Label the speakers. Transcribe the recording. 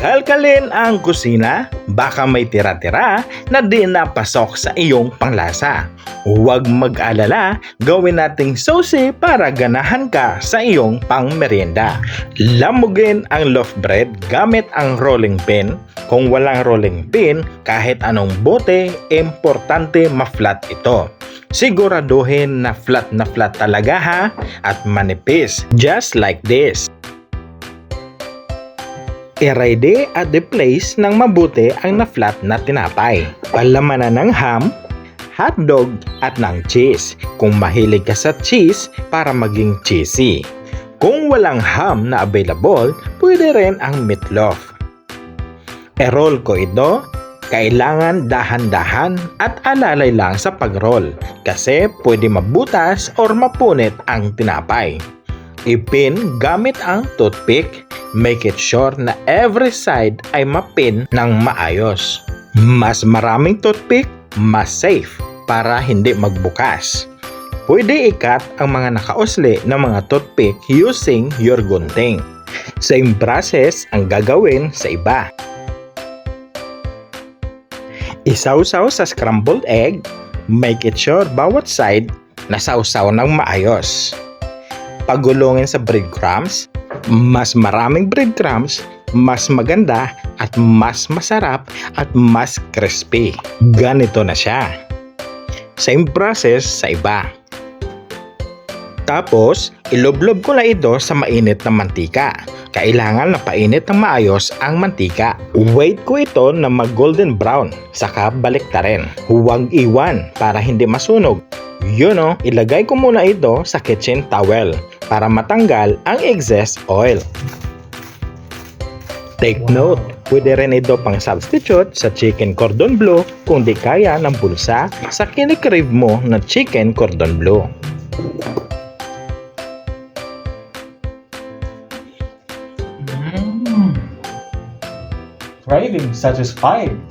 Speaker 1: Kalkalin ang kusina, baka may tira-tira na di napasok sa iyong panglasa. Huwag mag-alala, gawin nating sauce para ganahan ka sa iyong pangmerienda. Lamugin ang loaf bread gamit ang rolling pin. Kung walang rolling pin, kahit anong bote, importante ma-flat ito. Siguraduhin na flat na flat talaga ha at manipis, just like this. I-ready at the place ng mabuti ang na-flat na tinapay. Palamanan ng ham, hotdog at ng cheese. Kung mahilig ka sa cheese para maging cheesy. Kung walang ham na available, pwede rin ang meatloaf. E-roll ko ito, kailangan dahan-dahan at alalay lang sa pag-roll kasi pwede mabutas or mapunit ang tinapay. Ipin gamit ang toothpick. Make it sure na every side ay mapin ng maayos. Mas maraming toothpick, mas safe para hindi magbukas. Pwede ikat ang mga nakausli ng mga toothpick using your gunting. Same process ang gagawin sa iba. Isawsaw sa scrambled egg. Make it sure bawat side nasawsaw ng maayos. Pagulungin sa breadcrumbs. Mas maraming breadcrumbs, mas maganda at mas masarap at mas crispy. Ganito na siya. Same process sa iba. Tapos, iloblob ko na ito sa mainit na mantika. Kailangan na painit ng maayos ang mantika. Wait ko ito na mag golden brown, saka balik ta rin. Huwag iwan para hindi masunog. Yun o, ilagay ko muna ito sa kitchen towel para matanggal ang excess oil. Take note, pwede rin ito pang substitute sa chicken cordon bleu kung di kaya ng bulsa sa kinikrave mo na chicken cordon bleu.
Speaker 2: Mm. Craving satisfied.